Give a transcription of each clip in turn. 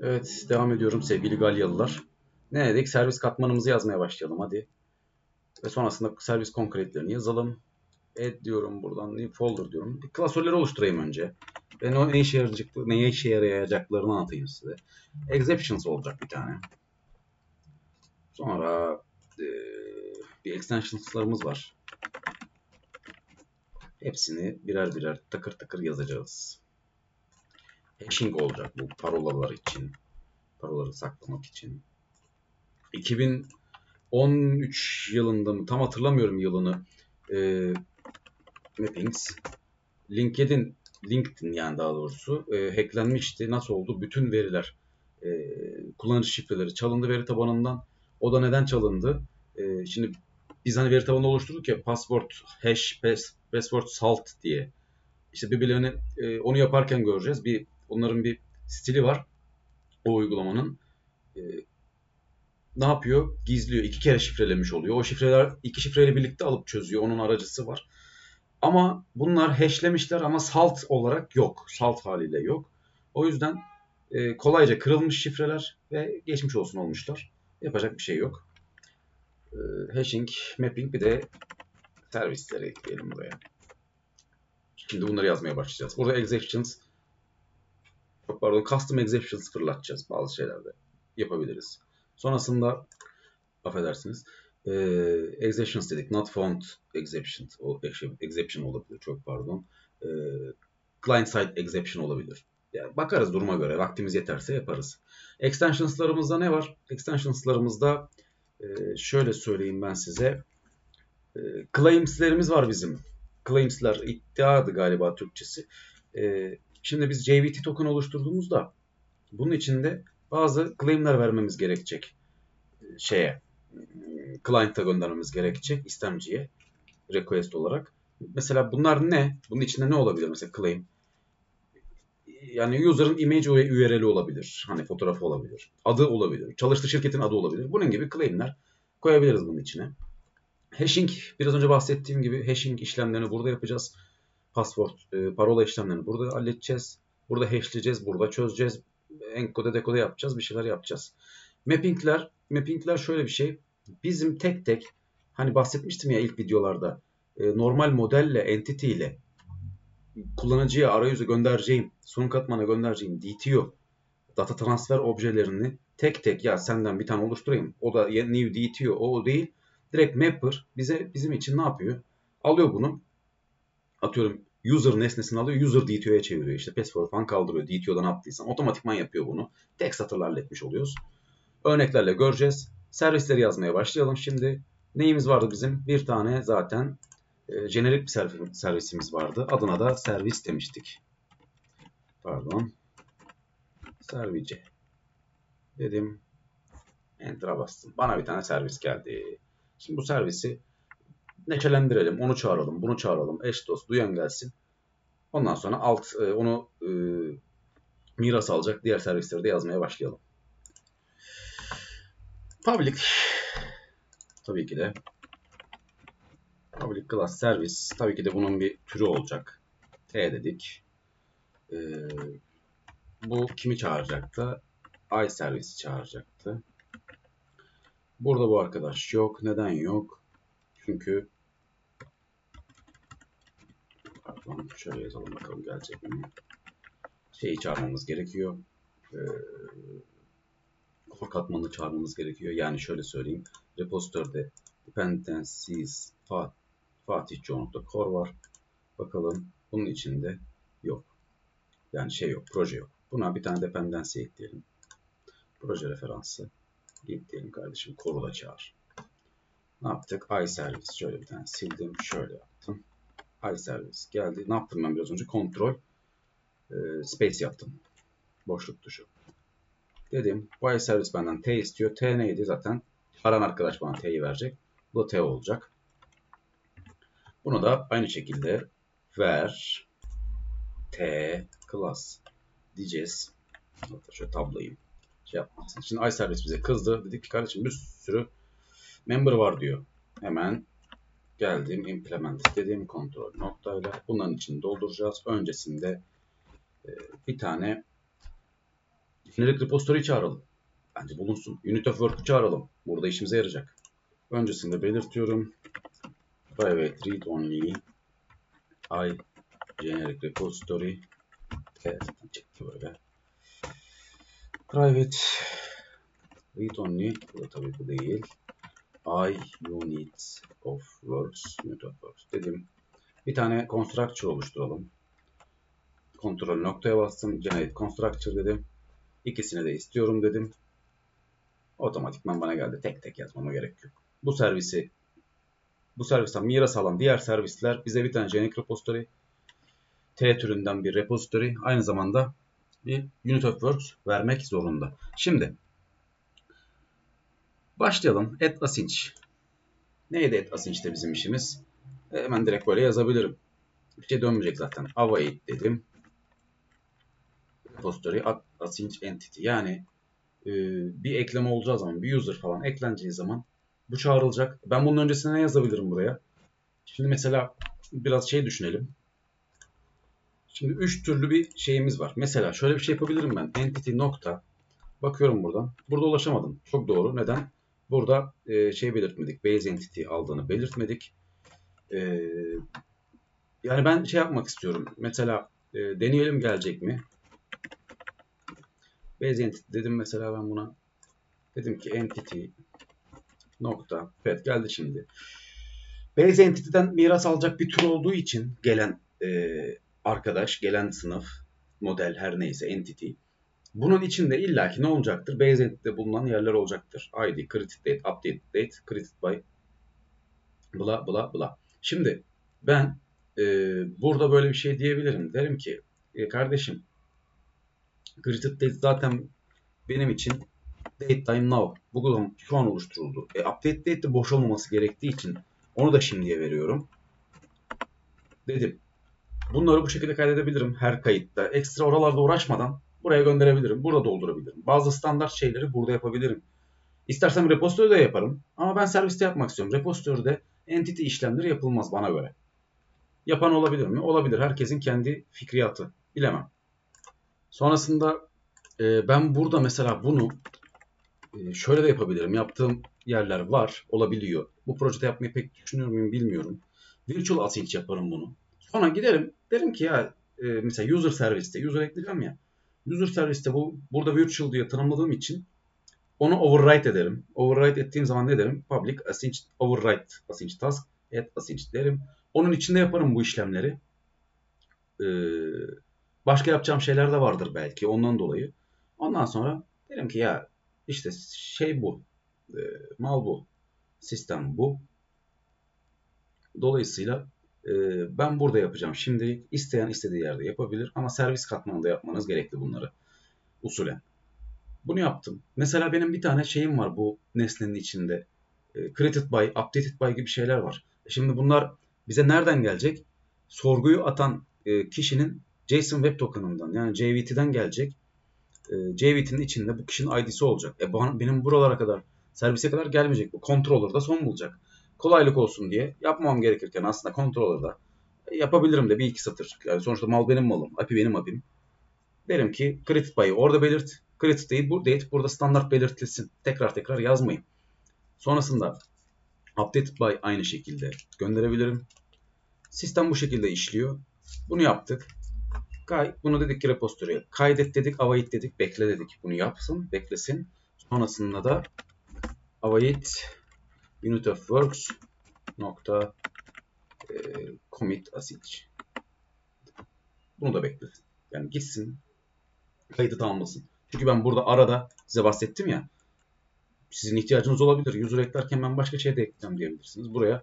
Evet, devam ediyorum sevgili Galyalılar. Ne dedik? Servis katmanımızı yazmaya başlayalım hadi. Ve sonrasında servis konkretlerini yazalım. Add diyorum buradan, folder diyorum. Bir klasörleri oluşturayım önce. Ben o ne işe yarayacak, neye işe yarayacaklarını anlatayım size. Exceptions olacak bir tane. Sonra eee, bir extensions'larımız var. Hepsini birer birer takır takır yazacağız. Hashing olacak bu parolalar için. Parolaları saklamak için. 2013 yılında mı tam hatırlamıyorum yılını. E, Mappings. LinkedIn LinkedIn yani daha doğrusu e, hacklenmişti. Nasıl oldu? Bütün veriler e, kullanıcı şifreleri çalındı veri tabanından. O da neden çalındı? E, şimdi biz hani veri tabanı oluşturduk ya password, hash, pass, password, salt diye. İşte birbirlerini e, onu yaparken göreceğiz. Bir onların bir stili var o uygulamanın. E, ne yapıyor? Gizliyor. İki kere şifrelemiş oluyor. O şifreler iki şifreyle birlikte alıp çözüyor. Onun aracısı var. Ama bunlar hashlemişler ama salt olarak yok. Salt haliyle yok. O yüzden e, kolayca kırılmış şifreler ve geçmiş olsun olmuşlar. Yapacak bir şey yok. E, hashing, mapping bir de servisleri ekleyelim buraya. Şimdi bunları yazmaya başlayacağız. Burada exceptions çok pardon custom exceptions fırlatacağız bazı şeylerde. Yapabiliriz. Sonrasında affedersiniz e, exceptions dedik. Not found exception, o, exception olabilir. Çok pardon. E, client side exception olabilir. Yani bakarız duruma göre. Vaktimiz yeterse yaparız. Extensions'larımızda ne var? Extensions'larımızda e, şöyle söyleyeyim ben size. E, claims'lerimiz var bizim. Claims'ler iddiadı galiba Türkçesi. E, şimdi biz JVT token oluşturduğumuzda bunun içinde bazı claim'ler vermemiz gerekecek şeye client'a göndermemiz gerekecek istemciye request olarak. Mesela bunlar ne? Bunun içinde ne olabilir mesela claim? Yani user'ın image URL'i olabilir. Hani fotoğrafı olabilir. Adı olabilir. Çalıştığı şirketin adı olabilir. Bunun gibi claim'ler koyabiliriz bunun içine. Hashing, biraz önce bahsettiğim gibi hashing işlemlerini burada yapacağız. Password, e, parola işlemlerini burada halledeceğiz. Burada hashleyeceğiz, burada çözeceğiz. Enkode dekode yapacağız, bir şeyler yapacağız. Mapping'ler, mapping'ler şöyle bir şey. Bizim tek tek, hani bahsetmiştim ya ilk videolarda, e, normal modelle, entity ile kullanıcıya arayüze göndereceğim, sunum katmana göndereceğim DTO, data transfer objelerini tek tek ya senden bir tane oluşturayım. O da new DTO, o değil. Direkt mapper bize bizim için ne yapıyor? Alıyor bunu. Atıyorum user nesnesini alıyor. User DTO'ya çeviriyor. İşte password falan kaldırıyor. DTO'dan attıysan. Otomatikman yapıyor bunu. Tek satırla halletmiş oluyoruz. Örneklerle göreceğiz. Servisleri yazmaya başlayalım. Şimdi neyimiz vardı bizim? Bir tane zaten e, jenerik bir servisimiz vardı. Adına da servis demiştik. Pardon. Service. Dedim. Enter'a bastım. Bana bir tane servis geldi. Şimdi bu servisi neçelendirelim. Onu çağıralım, bunu çağıralım. Eş dost duyan gelsin. Ondan sonra alt e, onu e, miras alacak diğer servisleri de yazmaya başlayalım. Public tabii ki de Public Class Service tabii ki de bunun bir türü olacak. T dedik. E, bu kimi çağıracaktı? iService çağıracaktı. Burada bu arkadaş yok. Neden yok? Çünkü pardon şöyle yazalım bakalım gelecek mi? Şeyi çağırmamız gerekiyor. Ee, core katmanını çağırmamız gerekiyor. Yani şöyle söyleyeyim. Repositörde dependencies Fatih çoğunlukla core var. Bakalım bunun içinde yok. Yani şey yok, proje yok. Buna bir tane dependency ekleyelim. Proje referansı. Git diyelim kardeşim. Core'u da çağır. Ne yaptık? iService. Şöyle bir tane sildim. Şöyle yaptım. iService geldi. Ne yaptım ben biraz önce? Control e, space yaptım. Boşluk tuşu. Dedim. Bu iService benden T istiyor. T neydi zaten? Aran arkadaş bana T'yi verecek. Bu da T olacak. Bunu da aynı şekilde ver T class diyeceğiz. Hatta şöyle tablayayım. Şey yapmasın. Şimdi iService bize kızdı. Dedik ki kardeşim bir sürü member var diyor. Hemen geldim implement dediğim kontrol noktayla bunların için dolduracağız. Öncesinde e, bir tane Generic repository çağıralım. Bence bulunsun. Unit of Work'u çağıralım. Burada işimize yarayacak. Öncesinde belirtiyorum. Private read only I generic repository test çıktı böyle. Private read only bu da tabii bu değil. I unit of works unit of works dedim. Bir tane constructor oluşturalım. Kontrol noktaya bastım. Generate constructor dedim. İkisini de istiyorum dedim. Otomatikman bana geldi. Tek tek yazmama gerek yok. Bu servisi bu servisten miras alan diğer servisler bize bir tane generic repository T türünden bir repository aynı zamanda bir unit of works vermek zorunda. Şimdi başlayalım. Add async. Neydi add asynch'te bizim işimiz? E, hemen direkt böyle yazabilirim. Bir şey dönmeyecek zaten. Await dedim. Repository async entity. Yani e, bir ekleme olacağı zaman, bir user falan ekleneceği zaman bu çağrılacak. Ben bunun öncesine ne yazabilirim buraya? Şimdi mesela biraz şey düşünelim. Şimdi üç türlü bir şeyimiz var. Mesela şöyle bir şey yapabilirim ben. Entity nokta. Bakıyorum buradan. Burada ulaşamadım. Çok doğru. Neden? Burada e, şey belirtmedik. Base entity aldığını belirtmedik. E, yani ben şey yapmak istiyorum. Mesela e, deneyelim gelecek mi? Base entity dedim mesela ben buna. Dedim ki entity nokta. Evet geldi şimdi. Base entity'den miras alacak bir tür olduğu için gelen e, arkadaş, gelen sınıf, model her neyse entity. Bunun içinde illaki ne olacaktır? Base entity'de bulunan yerler olacaktır. ID, created date, update date, created by bla bla bla. Şimdi ben e, burada böyle bir şey diyebilirim. Derim ki e, kardeşim created date zaten benim için date time now. Bugün şu an oluşturuldu. E, update date de boş olmaması gerektiği için onu da şimdiye veriyorum. Dedim. Bunları bu şekilde kaydedebilirim her kayıtta. Ekstra oralarda uğraşmadan buraya gönderebilirim. Burada doldurabilirim. Bazı standart şeyleri burada yapabilirim. İstersem repository'de yaparım. Ama ben serviste yapmak istiyorum. Repository'de entity işlemleri yapılmaz bana göre. Yapan olabilir mi? Olabilir. Herkesin kendi fikriyatı. Bilemem. Sonrasında e, ben burada mesela bunu e, şöyle de yapabilirim. Yaptığım yerler var. Olabiliyor. Bu projede yapmayı pek düşünüyor muyum bilmiyorum. Virtual async yaparım bunu. Sonra giderim. Derim ki ya e, mesela user serviste user ekleyeceğim ya. User serviste bu burada virtual diye tanımladığım için onu override ederim. Override ettiğim zaman ne derim? Public async override async task add async derim. Onun içinde yaparım bu işlemleri. Ee, başka yapacağım şeyler de vardır belki ondan dolayı. Ondan sonra derim ki ya işte şey bu. E, mal bu. Sistem bu. Dolayısıyla ben burada yapacağım. Şimdi isteyen istediği yerde yapabilir ama servis katmanında yapmanız gerekli bunları. Usulen. Bunu yaptım. Mesela benim bir tane şeyim var bu nesnenin içinde. E, created by, updated by gibi şeyler var. Şimdi bunlar bize nereden gelecek? Sorguyu atan e, kişinin JSON Web Token'ından yani JWT'den gelecek. E, JWT'nin içinde bu kişinin ID'si olacak. E, benim buralara kadar, servise kadar gelmeyecek. Bu controller'da son bulacak. Kolaylık olsun diye yapmam gerekirken aslında controller'da e, yapabilirim de bir iki satır. Yani sonuçta mal benim malım, API benim API'm. Derim ki created by'ı orada belirt. Created değil, bu date burada standart belirtilsin. Tekrar tekrar yazmayın. Sonrasında updated by aynı şekilde gönderebilirim. Sistem bu şekilde işliyor. Bunu yaptık. Kay, bunu dedik ki repository'e. Kaydet dedik, await dedik, bekle dedik. Bunu yapsın, beklesin. Sonrasında da await unit of nokta e, commit async. Bunu da beklesin. Yani gitsin, kaydı tamamlasın. Çünkü ben burada arada size bahsettim ya. Sizin ihtiyacınız olabilir. User eklerken ben başka şey de ekleyeceğim diyebilirsiniz. Buraya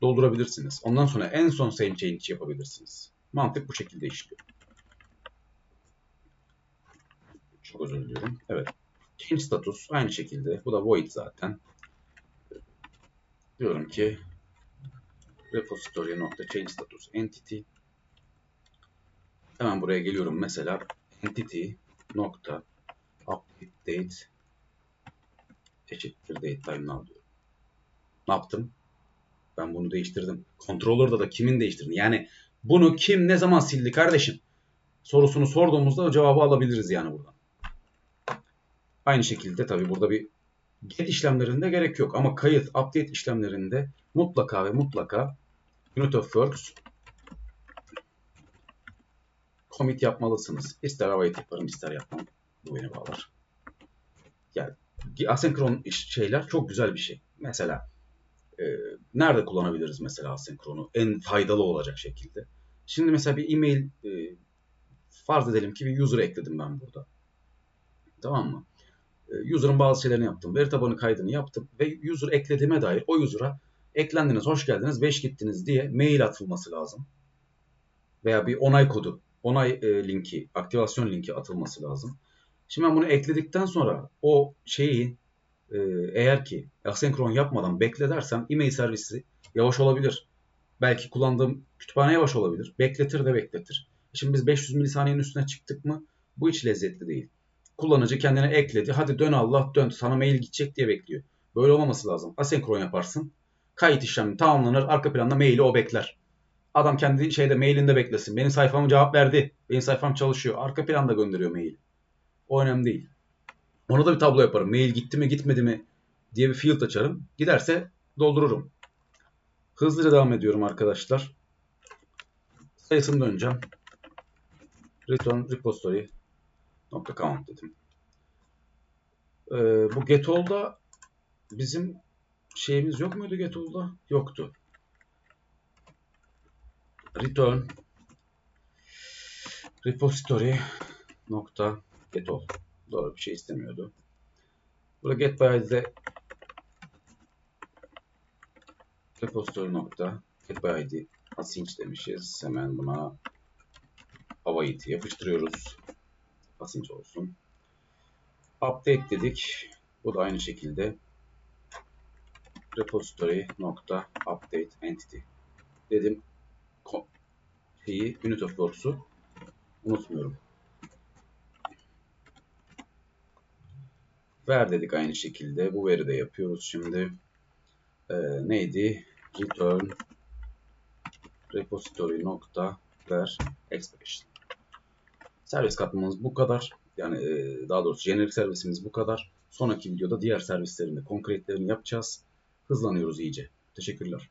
doldurabilirsiniz. Ondan sonra en son save change yapabilirsiniz. Mantık bu şekilde işliyor. Çok özür diliyorum. Evet. Change status aynı şekilde. Bu da void zaten. Diyorum ki repository nokta change status hemen buraya geliyorum. Mesela entity update date eşittir date time. Ne yaptım? Ben bunu değiştirdim. Controller'da da kimin değiştirdiğini. Yani bunu kim ne zaman sildi kardeşim? Sorusunu sorduğumuzda o cevabı alabiliriz yani buradan. Aynı şekilde tabii burada bir get işlemlerinde gerek yok ama kayıt, update işlemlerinde mutlaka ve mutlaka unit of works commit yapmalısınız. İster await yaparım, ister yapmam. Bu beni bağlar. Yani asenkron şeyler çok güzel bir şey. Mesela e, nerede kullanabiliriz mesela asenkronu? En faydalı olacak şekilde. Şimdi mesela bir e-mail e, farz edelim ki bir user ekledim ben burada. Tamam mı? E, user'ın bazı şeylerini yaptım. Veri tabanı kaydını yaptım ve user eklediğime dair o user'a eklendiniz, hoş geldiniz, 5 gittiniz diye mail atılması lazım. Veya bir onay kodu, onay e, linki, aktivasyon linki atılması lazım. Şimdi ben bunu ekledikten sonra o şeyi e, eğer ki asenkron yapmadan bekle dersem e-mail servisi yavaş olabilir. Belki kullandığım kütüphane yavaş olabilir. Bekletir de bekletir. Şimdi biz 500 milisaniyenin üstüne çıktık mı bu hiç lezzetli değil. Kullanıcı kendine ekledi. Hadi dön Allah dön sana mail gidecek diye bekliyor. Böyle olmaması lazım. Asenkron yaparsın. Kayıt işlemi tamamlanır. Arka planda maili o bekler. Adam kendi şeyde mailinde beklesin. Benim sayfama cevap verdi. Benim sayfam çalışıyor. Arka planda gönderiyor mail. O önemli değil. Ona da bir tablo yaparım. Mail gitti mi gitmedi mi diye bir field açarım. Giderse doldururum. Hızlıca devam ediyorum arkadaşlar. Sayısını döneceğim. Return repository count dedim. Ee, bu getall'da bizim şeyimiz yok muydu getall'da? Yoktu. Return repository nokta getall. Doğru bir şey istemiyordu. Burada get by id'de repository nokta get by id asinç demişiz. Hemen buna await yapıştırıyoruz. Asinç olsun. Update dedik. Bu da aynı şekilde repository nokta update entity dedim. Ko- Şeyi, unit of works'u unutmuyorum. Ver dedik aynı şekilde. Bu veri de yapıyoruz şimdi. Ee, neydi? Return repository nokta ver expression. Servis katmamız bu kadar. Yani e, daha doğrusu jenerik servisimiz bu kadar. Sonraki videoda diğer servislerin de konkretlerini yapacağız. Hızlanıyoruz iyice. Teşekkürler.